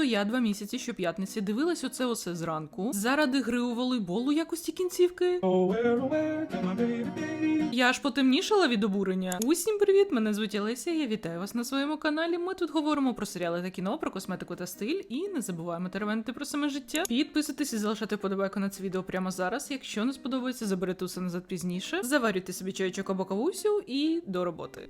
то я два місяці щоп'ятниці дивилась оце осе зранку заради гри у волейбол у якості кінцівки. Я аж потемнішала від обурення. Усім привіт! Мене звуть Олеся. Я вітаю вас на своєму каналі. Ми тут говоримо про серіали та кіно, про косметику та стиль, і не забуваємо теревенити про саме життя. Підписуйтесь і залишайте вподобайку на це відео прямо зараз. Якщо не сподобається, заберете усе назад пізніше. Заварюйте собі чайочок або кавусю і до роботи.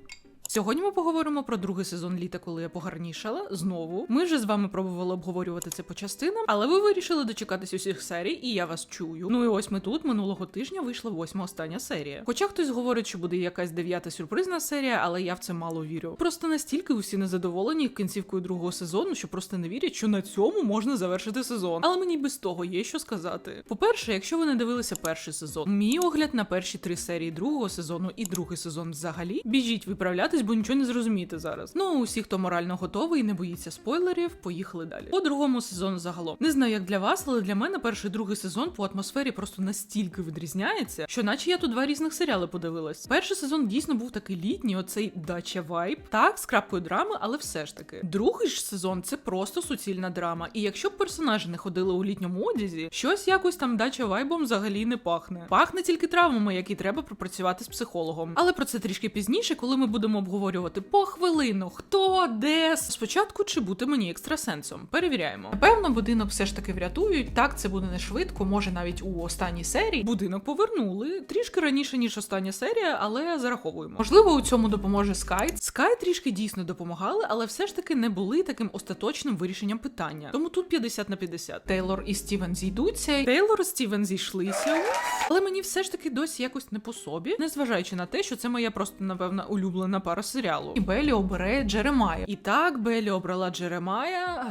Сьогодні ми поговоримо про другий сезон літа, коли я погарнішала. Знову ми вже з вами пробували обговорювати це по частинам, але ви вирішили дочекатись усіх серій, і я вас чую. Ну і ось ми тут минулого тижня вийшла восьма остання серія. Хоча хтось говорить, що буде якась дев'ята сюрпризна серія, але я в це мало вірю. Просто настільки усі незадоволені кінцівкою другого сезону, що просто не вірять, що на цьому можна завершити сезон. Але мені без того є що сказати. По-перше, якщо ви не дивилися перший сезон, мій огляд на перші три серії другого сезону і другий сезон взагалі, біжіть виправлятись, бо нічого не зрозумієте зараз. Ну, усі, хто морально готовий не боїться спойлерів, поїхали далі. По другому сезону загалом. Не знаю, як для вас, але для мене перший другий сезон по атмосфері просто настільки відрізняється, що наче я тут два різних серіали подивилась. Перший сезон дійсно був такий літній, оцей дача вайб. Так, з крапкою драми, але все ж таки. Другий ж сезон це просто суцільна драма. І якщо б персонажі не ходили у літньому одязі, щось якось там дача вайбом взагалі не пахне. Пахне тільки травмами, які треба пропрацювати з психологом. Але про це трішки пізніше, коли ми будемо обговорювати по хвилину, хто де спочатку чи бути мені екстрасенсом. Перевіряємо. Напевно, будинок все ж таки врятують. Так, це буде не швидко, може навіть у останній серії. Будинок повернули трішки раніше ніж остання серія, але зараховуємо. Можливо, у цьому допоможе Скай. Скай трішки дійсно допомагали, але все ж таки не були таким остаточним вирішенням питання. Тому тут 50 на 50. Тейлор і Стівен зійдуться. Тейлор і Стівен зійшлися. Але мені все ж таки досі якось не по собі, незважаючи на те, що це моя просто напевно улюблена пара серіалу. І Белі обере Джеремая. І так Белі обрала Джеремая.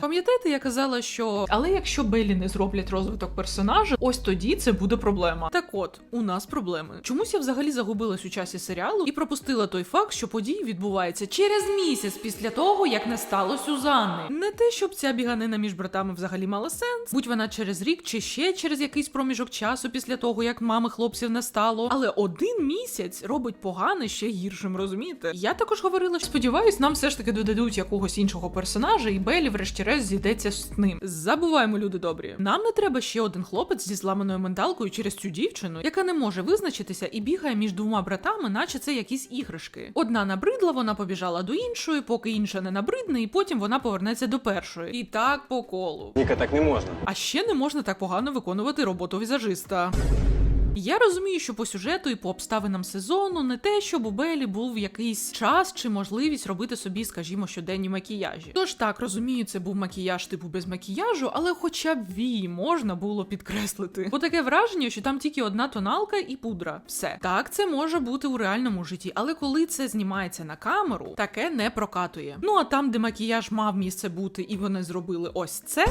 Пам'ятаєте, я казала, що але якщо Белі не зроблять розвиток персонажа, ось тоді це буде проблема. Так от, у нас проблеми. Чомусь я взагалі загубилась у часі серіалу і пропустила той факт, що події відбуваються через місяць після того, як не стало Сюзанни. Не те, щоб ця біганина між братами взагалі мала сенс, будь вона через рік чи ще через якийсь проміжок часу після того, як мами хлопців не стало. Але один місяць робить погане ще гіршим, розумієте? Я також говорила, що сподіваюсь, нам все ж таки додадуть якогось іншого персонажа, і Белі, врешті-решт, зійдеться з ним. Забуваємо, люди добрі. Нам не треба ще один хлопець зі зламаною менталкою через цю дівчину, яка не може визначитися і бігає між двома братами, наче це якісь іграшки. Одна набридла, вона побіжала до іншої, поки інша не набридне, і потім вона повернеться до першої. І так по колу. Ніка, так не можна. А ще не можна так погано виконувати роботу візажиста. Я розумію, що по сюжету і по обставинам сезону не те, щоб у Белі був якийсь час чи можливість робити собі, скажімо, щоденні макіяжі. Тож так розумію, це був макіяж типу без макіяжу, але хоча б вії можна було підкреслити. Бо таке враження, що там тільки одна тоналка і пудра. Все так, це може бути у реальному житті, але коли це знімається на камеру, таке не прокатує. Ну а там, де макіяж мав місце бути, і вони зробили ось це.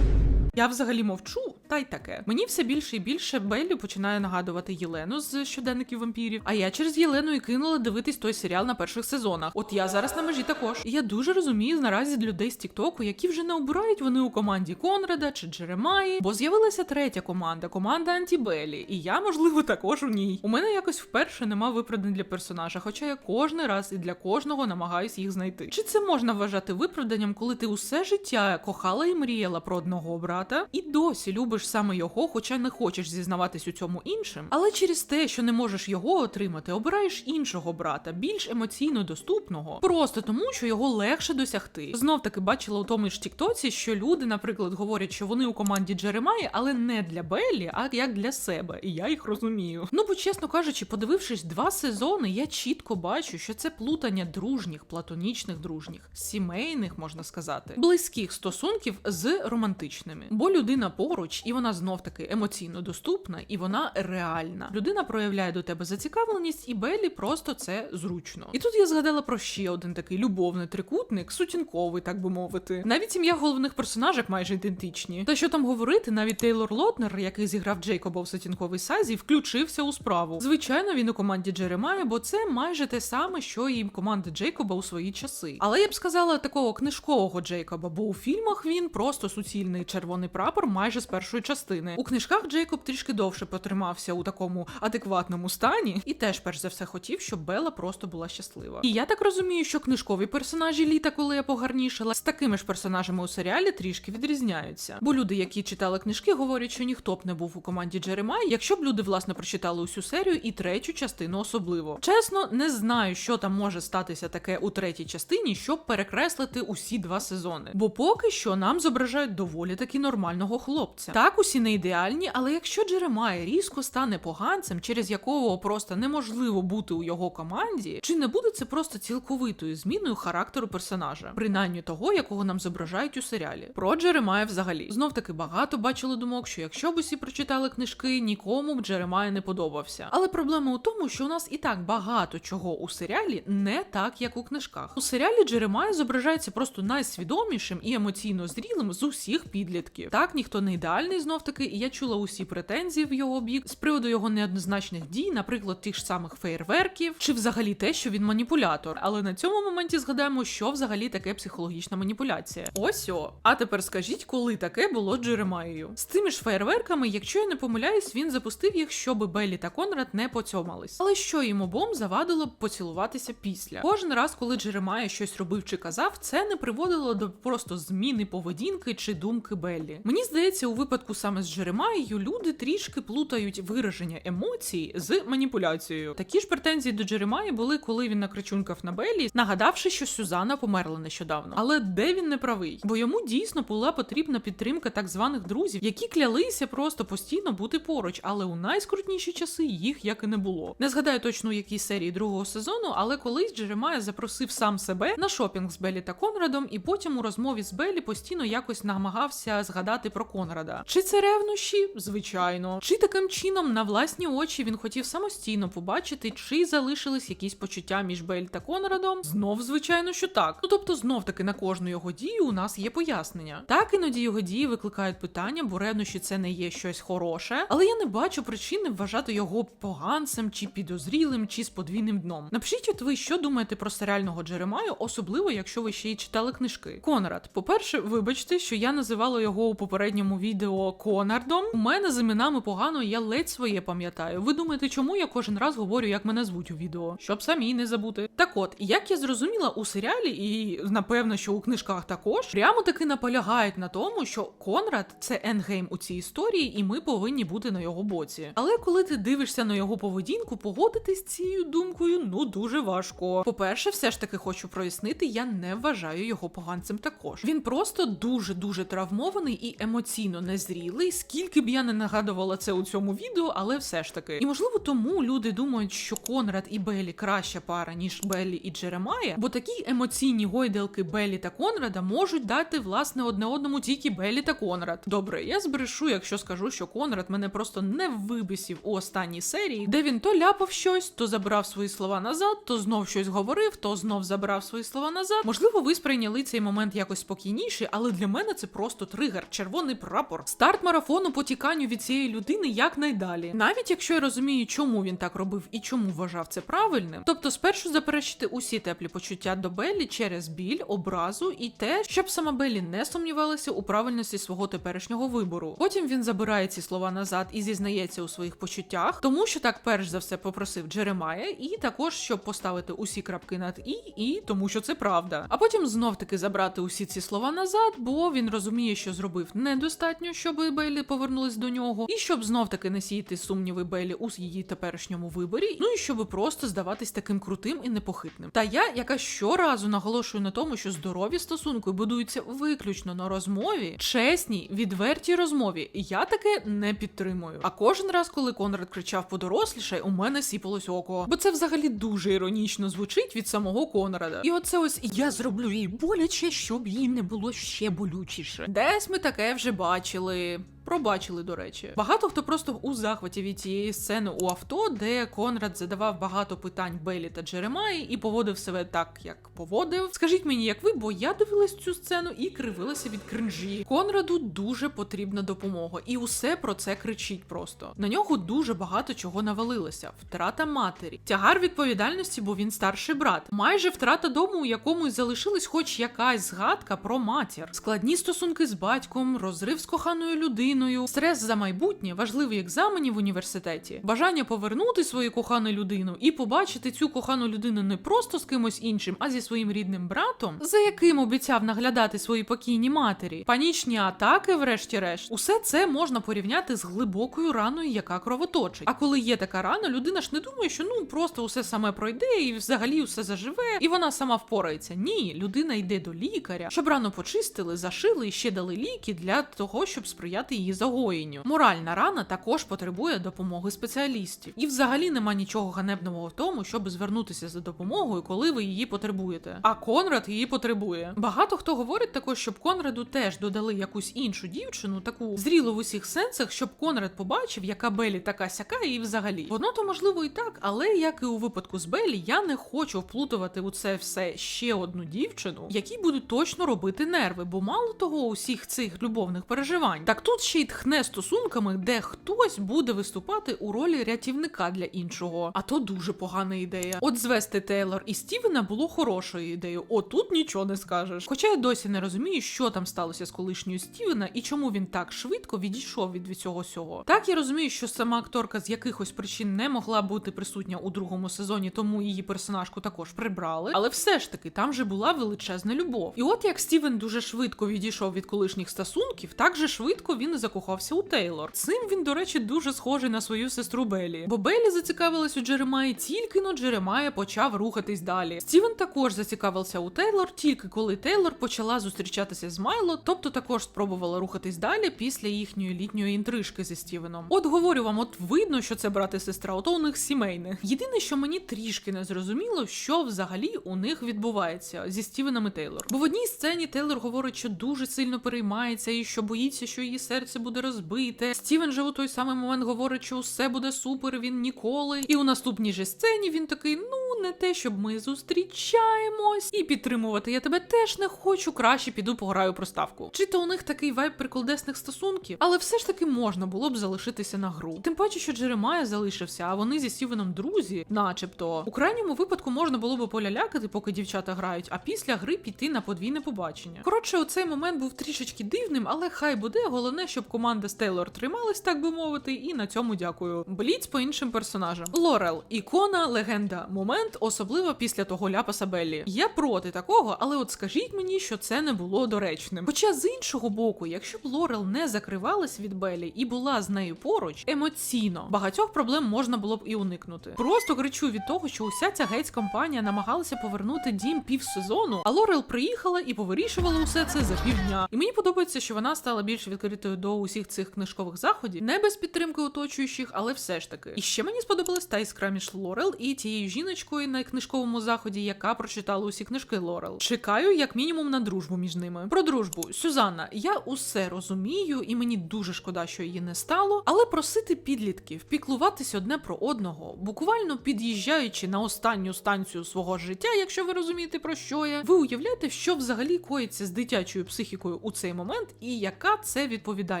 Я взагалі мовчу, та й таке. Мені все більше і більше Беллі починає нагадувати Єлену з щоденників вампірів. А я через Єлену і кинула дивитись той серіал на перших сезонах. От я зараз на межі також. І я дуже розумію наразі людей з Тіктоку, які вже не обирають вони у команді Конрада чи Джеремаї, бо з'явилася третя команда, команда Антібелі. І я, можливо, також у ній. У мене якось вперше нема виправдань для персонажа, хоча я кожний раз і для кожного намагаюсь їх знайти. Чи це можна вважати виправданням, коли ти усе життя кохала і мріяла про одного брата? і досі любиш саме його, хоча не хочеш зізнаватись у цьому іншим. Але через те, що не можеш його отримати, обираєш іншого брата, більш емоційно доступного, просто тому, що його легше досягти. Знов таки бачила у тому ж Тіктоці, що люди, наприклад, говорять, що вони у команді Джеремаї, але не для Беллі, а як для себе. І я їх розумію. Ну бо чесно кажучи, подивившись два сезони, я чітко бачу, що це плутання дружніх, платонічних дружніх, сімейних, можна сказати, близьких стосунків з романтичними. Бо людина поруч, і вона знов таки емоційно доступна, і вона реальна. Людина проявляє до тебе зацікавленість, і Беллі просто це зручно. І тут я згадала про ще один такий любовний трикутник, сутінковий, так би мовити. Навіть ім'я головних персонажок майже ідентичні. Та що там говорити, навіть Тейлор Лотнер, який зіграв Джейкоба в сутінковій сазі, включився у справу. Звичайно, він у команді Джеремая, бо це майже те саме, що і команда Джейкоба у свої часи. Але я б сказала такого книжкового Джейкоба, бо у фільмах він просто суцільний червоний прапор майже з першої першої частини. У книжках Джейкоб трішки довше потримався у такому адекватному стані, і теж, перш за все, хотів, щоб Белла просто була щаслива. І я так розумію, що книжкові персонажі літа, коли я погарнішала, з такими ж персонажами у серіалі трішки відрізняються. Бо люди, які читали книжки, говорять, що ніхто б не був у команді Джеремай, якщо б люди власне прочитали усю серію і третю частину особливо. Чесно, не знаю, що там може статися таке у третій частині, щоб перекреслити усі два сезони. Бо поки що нам зображають доволі таки нормального хлопця. Так, усі не ідеальні, але якщо Джеремай різко стане поганцем, через якого просто неможливо бути у його команді, чи не буде це просто цілковитою зміною характеру персонажа, принаймні того, якого нам зображають у серіалі. Про Джеремая взагалі знов таки багато бачили думок, що якщо б усі прочитали книжки, нікому б Джеремай не подобався. Але проблема у тому, що у нас і так багато чого у серіалі не так, як у книжках. У серіалі Джеремай зображається просто найсвідомішим і емоційно зрілим з усіх підлітків. Так, ніхто не ідеальний знов таки, і я чула усі претензії в його бік з приводу його неоднозначних дій, наприклад, тих ж самих фейерверків, чи взагалі те, що він маніпулятор. Але на цьому моменті згадаємо, що взагалі таке психологічна маніпуляція. Ось о. А тепер скажіть, коли таке було Джеремаєю? З тими ж фейерверками, якщо я не помиляюсь, він запустив їх, щоб Беллі та Конрад не поцьомались. Але що їм обом завадило б поцілуватися після? Кожен раз, коли Джеремая щось робив чи казав, це не приводило до просто зміни поведінки чи думки Беллі. Мені здається, у випадку саме з Джеремаєю люди трішки плутають вираження емоцій з маніпуляцією. Такі ж претензії до Джеремаї були, коли він накричункав на Беллі, нагадавши, що Сюзанна померла нещодавно. Але де він не правий? Бо йому дійсно була потрібна підтримка так званих друзів, які клялися просто постійно бути поруч, але у найскрутніші часи їх як і не було. Не згадаю точно у якій серії другого сезону, але колись Джеремая запросив сам себе на шопінг з Беллі та Конрадом, і потім у розмові з Беллі постійно якось намагався згадати про Конрада. Чи це ревнощі? Звичайно. Чи таким чином на власні очі він хотів самостійно побачити, чи залишились якісь почуття між Беллі та Конрадом? Знов, звичайно, що так. Ну тобто, знов таки на кожну його дію у нас є пояснення. Так іноді його дії викликають питання, бо ревнощі це не є щось хороше, але я не бачу причини вважати його поганцем, чи підозрілим, чи з подвійним дном. Напишіть, от ви що думаєте про серіального Джеремаю, особливо якщо ви ще й читали книжки. Конрад, по-перше, вибачте, що я називала його у попередньому відео Конардом. У мене з іменами погано, я ледь своє пам'ятаю. Ви думаєте, чому я кожен раз говорю, як мене звуть у відео? Щоб самі не забути. Так от, як я зрозуміла у серіалі, і напевно, що у книжках також прямо таки наполягають на тому, що Конрад це ендгейм у цій історії, і ми повинні бути на його боці. Але коли ти дивишся на його поведінку, погодитись з цією думкою ну дуже важко. По-перше, все ж таки хочу прояснити, я не вважаю його поганцем також. Він просто дуже дуже травмований і емоційно незрілий. Скільки б я не нагадувала це у цьому відео, але все ж таки. І можливо, тому люди думають, що Конрад і Беллі краща пара, ніж Беллі і Джеремая, бо такі емоційні гойдалки Беллі та Конрада можуть дати власне одне одному тільки Беллі та Конрад. Добре, я збрешу, якщо скажу, що Конрад мене просто не вибісів у останній серії, де він то ляпав щось, то забрав свої слова назад, то знов щось говорив, то знов забрав свої слова назад. Можливо, ви сприйняли цей момент якось спокійніше, але для мене це просто тригер, червоний прапор. Старт марафону по тіканню від цієї людини якнайдалі. Навіть якщо я розумію, чому він так робив і чому вважав це правильним. Тобто, спершу заперечити усі теплі почуття до Беллі через біль, образу і те, щоб сама Беллі не сумнівалася у правильності свого теперішнього вибору. Потім він забирає ці слова назад і зізнається у своїх почуттях, тому що так перш за все попросив Джеремая, і також щоб поставити усі крапки над і, і тому що це правда. А потім знов таки забрати усі ці слова назад, бо він розуміє, що зробив недостатньо, щоб Беллі повернулись до нього, і щоб знов таки не сіяти сумніви Беллі у її теперішньому виборі. Ну і щоб просто здаватись таким крутим і непохитним. Та я, яка щоразу наголошую на тому, що здорові стосунки будуються виключно на розмові, чесній, відвертій розмові, я таке не підтримую. А кожен раз, коли Конрад кричав подоросліше, у мене сіпалось око. Бо це взагалі дуже іронічно звучить від самого Конрада. І оце ось я зроблю їй боляче, щоб їй не було ще болючіше. Десь ми таке вже бачили. actually Пробачили, до речі. Багато хто просто у захваті від цієї сцени у авто, де Конрад задавав багато питань Белі та Джеремаї і поводив себе так, як поводив. Скажіть мені, як ви, бо я дивилась цю сцену і кривилася від кринжі. Конраду дуже потрібна допомога, і усе про це кричить просто. На нього дуже багато чого навалилося: втрата матері, тягар відповідальності, бо він старший брат, майже втрата дому, у якому залишилась хоч якась згадка про матір, складні стосунки з батьком, розрив з коханою людиною. Дитиною, стрес за майбутнє, важливі екзамені в університеті, бажання повернути свою кохану людину і побачити цю кохану людину не просто з кимось іншим, а зі своїм рідним братом, за яким обіцяв наглядати свої покійні матері, панічні атаки, врешті-решт, усе це можна порівняти з глибокою раною, яка кровоточить. А коли є така рана, людина ж не думає, що ну просто усе саме пройде і взагалі все заживе, і вона сама впорається. Ні, людина йде до лікаря, щоб рану почистили, зашили і ще дали ліки для того, щоб сприяти її загоєнню. Моральна рана також потребує допомоги спеціалістів. І взагалі нема нічого ганебного в тому, щоб звернутися за допомогою, коли ви її потребуєте. А Конрад її потребує. Багато хто говорить також, щоб Конраду теж додали якусь іншу дівчину, таку зрілу в усіх сенсах, щоб Конрад побачив, яка Белі така сяка, і взагалі. Воно то можливо і так, але як і у випадку з Белі, я не хочу вплутувати у це все ще одну дівчину, якій будуть точно робити нерви, бо мало того, усіх цих любовних переживань. Так тут ще й тхне стосунками, де хтось буде виступати у ролі рятівника для іншого. А то дуже погана ідея. От звести Тейлор і Стівена було хорошою ідеєю. Отут нічого не скажеш. Хоча я досі не розумію, що там сталося з колишньою Стівена і чому він так швидко відійшов від цього всього. Так я розумію, що сама акторка з якихось причин не могла бути присутня у другому сезоні, тому її персонажку також прибрали. Але все ж таки там же була величезна любов. І от як Стівен дуже швидко відійшов від колишніх стосунків, так же швидко він закохався у Тейлор. Цим він, до речі, дуже схожий на свою сестру Белі. Бо Белі зацікавилась у Джеремаї тільки но Джеремая почав рухатись далі. Стівен також зацікавився у Тейлор, тільки коли Тейлор почала зустрічатися з Майло, тобто також спробувала рухатись далі після їхньої літньої інтрижки зі Стівеном. От говорю вам, от видно, що це брат і сестра, ото у них сімейне. Єдине, що мені трішки не зрозуміло, що взагалі у них відбувається зі Стівеном і Тейлор. Бо в одній сцені Тейлор говорить, що дуже сильно переймається і що боїться, що її серце буде розбите. Стівен же у той самий момент говорить, що усе буде супер, він ніколи. І у наступній же сцені він такий: ну не те, щоб ми зустрічаємось, і підтримувати я тебе теж не хочу. Краще піду пограю проставку. Чи то у них такий вайб приколдесних стосунків, але все ж таки можна було б залишитися на гру. Тим паче, що Джеремая залишився, а вони зі Стівеном друзі, начебто. У крайньому випадку можна було би полялякати, поки дівчата грають, а після гри піти на подвійне побачення. Коротше, оцей момент був трішечки дивним, але хай буде. Головне, щоб команда з Тейлор трималась, так би мовити, і на цьому дякую. Бліц по іншим персонажам. Лорел, ікона, легенда, момент, особливо після того ляпаса Беллі. Я проти такого, але от скажіть мені, що це не було доречним. Хоча з іншого боку, якщо б Лорел не закривалась від Беллі і була з нею поруч, емоційно багатьох проблем можна було б і уникнути. Просто кричу від того, що уся ця гейтс компанія намагалася повернути дім півсезону, а Лорел приїхала і повирішувала усе це за півдня. І мені подобається, що вона стала більш відкритою до усіх цих книжкових заходів, не без підтримки оточуючих, але все ж таки. І ще мені сподобалась та іскра між Лорел і тією жіночкою на книжковому заході, яка прочитала усі книжки Лорел. Чекаю, як мінімум, на дружбу між ними. Про дружбу Сюзанна, я усе розумію, і мені дуже шкода, що її не стало. Але просити підлітків піклуватись одне про одного, буквально під'їжджаючи на останню станцію свого життя, якщо ви розумієте про що я, ви уявляєте, що взагалі коїться з дитячою психікою у цей момент, і яка це відповідальність.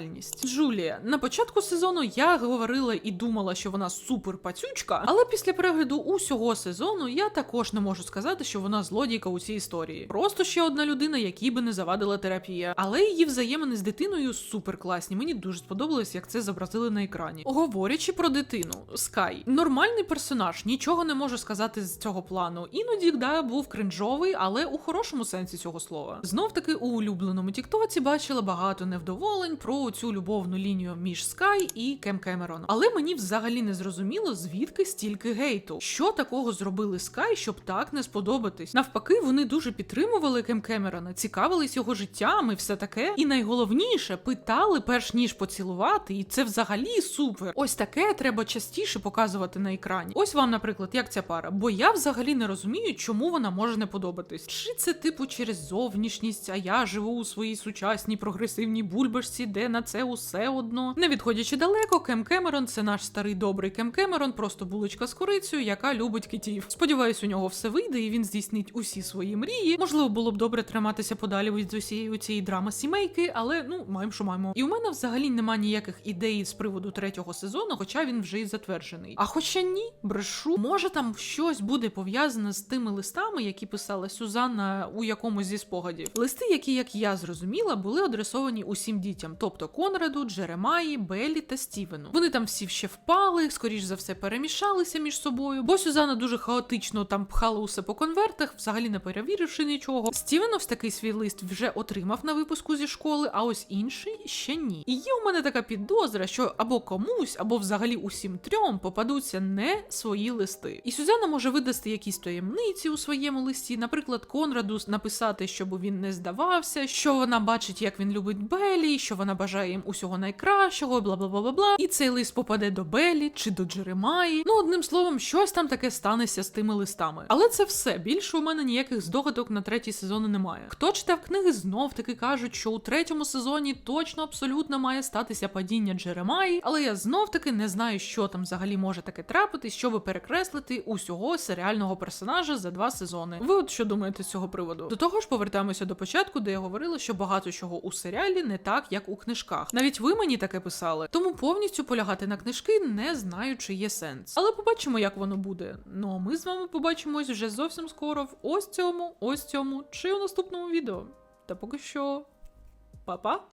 Джулія, на початку сезону я говорила і думала, що вона супер пацючка, але після перегляду усього сезону я також не можу сказати, що вона злодійка у цій історії. Просто ще одна людина, якій би не завадила терапія. Але її взаємини з дитиною супер класні. Мені дуже сподобалось, як це зобразили на екрані. Говорячи про дитину, Скай нормальний персонаж, нічого не можу сказати з цього плану. Іноді да був кринжовий, але у хорошому сенсі цього слова. Знов таки у улюбленому Тіктоці бачила багато невдоволень про цю любовну лінію між Скай і Кем Кемерон. Але мені взагалі не зрозуміло, звідки стільки гейту. Що такого зробили Скай, щоб так не сподобатись? Навпаки, вони дуже підтримували Кем Кемерона, цікавились його життям і все таке. І найголовніше питали, перш ніж поцілувати, і це взагалі супер. Ось таке треба частіше показувати на екрані. Ось вам, наприклад, як ця пара. Бо я взагалі не розумію, чому вона може не подобатись. Чи це типу через зовнішність, а я живу у своїй сучасній прогресивній бульбашці, де на це усе одно. Не відходячи далеко, Кем Кемерон це наш старий добрий Кем Кемерон, просто булочка з корицею, яка любить китів. Сподіваюсь, у нього все вийде, і він здійснить усі свої мрії. Можливо, було б добре триматися подалі від усієї цієї драми сімейки, але ну маємо, що маємо. І у мене взагалі нема ніяких ідей з приводу третього сезону, хоча він вже й затверджений. А хоча ні, брешу, може там щось буде пов'язане з тими листами, які писала Сюзанна у якомусь зі спогадів. Листи, які, як я зрозуміла, були адресовані усім дітям, тобто Конраду, Джеремаї, Беллі та Стівену. Вони там всі ще впали, скоріш за все, перемішалися між собою, бо Сюзанна дуже хаотично там пхала усе по конвертах, взагалі не перевіривши нічого. Стівенов такий свій лист вже отримав на випуску зі школи, а ось інший ще ні. І є у мене така підозра, що або комусь, або взагалі усім трьом попадуться не свої листи. І Сюзанна може видасти якісь таємниці у своєму листі, наприклад, Конраду написати, щоб він не здавався, що вона бачить, як він любить Белі, що вона бажає їм усього найкращого, бла бла бла бла бла. І цей лист попаде до Белі чи до Джеремаї. Ну, одним словом, щось там таке станеться з тими листами. Але це все. Більше у мене ніяких здогадок на третій сезон немає. Хто читав книги, знов таки кажуть, що у третьому сезоні точно абсолютно має статися падіння Джеремаї, але я знов таки не знаю, що там взагалі може таке трапитись, щоб перекреслити усього серіального персонажа за два сезони. Ви от що думаєте з цього приводу? До того ж, повертаємося до початку, де я говорила, що багато чого у серіалі не так, як у книжках. Навіть ви мені таке писали, тому повністю полягати на книжки не знаю, чи є сенс. Але побачимо, як воно буде. Ну а ми з вами побачимось вже зовсім скоро в ось цьому, ось цьому чи у наступному відео. Та поки що, па-па!